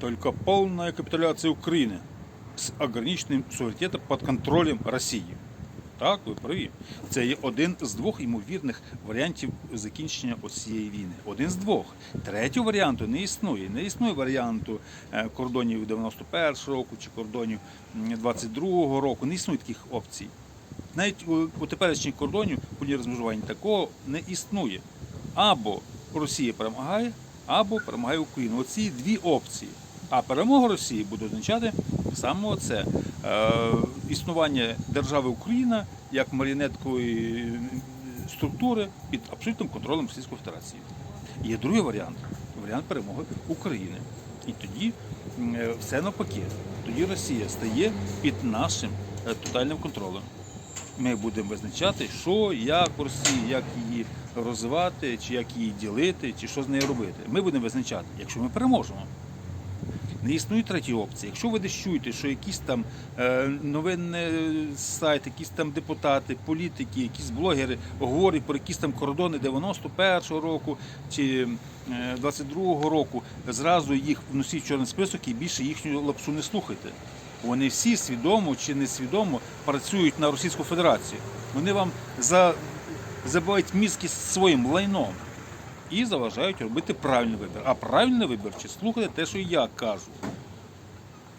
только полная капитуляция Украины с ограниченным суверенитетом под контролем Росії. Так, ви праві. Це є один з двох ймовірних варіантів закінчення ось цієї війни. Один з двох. Третього варіанту не існує. Не існує варіанту е, кордонів 91-го року чи кордонів м, 22 року. Не існує таких опцій. Навіть у, у теперішніх кордонів по лінії розмежування такого не існує. Або Росія перемагає, або перемагає Україна. Оці дві опції. А перемога Росії буде означати саме це е, існування держави Україна як маріонеткової структури під абсолютним контролем Російської Федерації. Є другий варіант варіант перемоги України. І тоді е, все навпаки. Тоді Росія стає під нашим е, тотальним контролем. Ми будемо визначати, що, як в Росії, як її розвивати, чи як її ділити, чи що з нею робити. Ми будемо визначати, якщо ми переможемо. Не існує третьої опції. Якщо ви десь чуєте, що якісь там е, новинні сайти, якісь там депутати, політики, якісь блогери говорять про якісь там кордони 91-го року чи е, 22-го року, зразу їх вносіть в чорний список і більше їхню лапсу не слухайте. Вони всі свідомо чи несвідомо працюють на Російську Федерацію. Вони вам за, забивають мізки своїм лайном і заважають робити правильний вибір. А правильний вибір чи слухати те, що я кажу.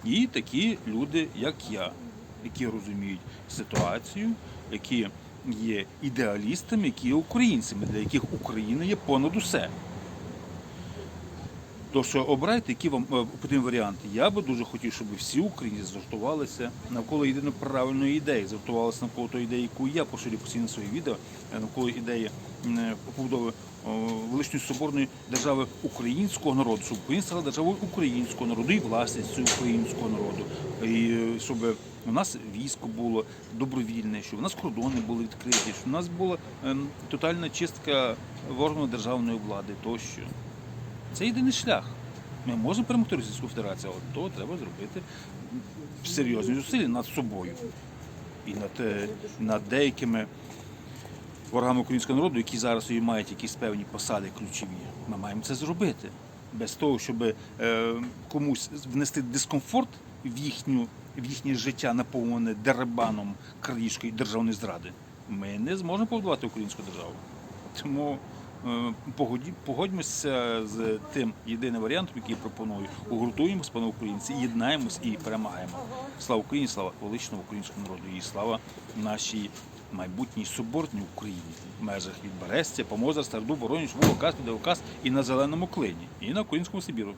І такі люди, як я, які розуміють ситуацію, які є ідеалістами, які є українцями, для яких Україна є понад усе. То що обирайте, які вам е, потрібні варіанти. Я би дуже хотів, щоб всі українці згуртувалися навколо єдиної правильної ідеї, згуртувалися навколо тої ідеї, яку я поширю постійно в своїх відео, е, навколо ідеї е, побудови величної соборної держави українського народу, щоб Україна стала державою українського народу і власністю українського народу, і щоб у нас військо було добровільне, щоб у нас кордони були відкриті, щоб у нас була ем, тотальна чистка органу державної влади тощо. Це єдиний шлях. Ми можемо перемогти Російську Федерацію, але то треба зробити серйозні зусилля над собою і над, е, над деякими ворогами українського народу, які зараз і мають якісь певні посади ключові. Ми маємо це зробити. Без того, щоб е, комусь внести дискомфорт в, їхню, в їхнє життя, наповнене деребаном крадіжкою державної зради, ми не зможемо побудувати українську державу. Тому погодьмося з тим єдиним варіантом, який я пропоную. Угуртуємося, пане українці, єднаємось і перемагаємо. Слава Україні, слава величному українському народу і слава нашій майбутній соборній Україні в межах від Берестя, Помоза, Старду, Воронеж, Волокас, Підеокас і на Зеленому клині, і на Українському Сибіру.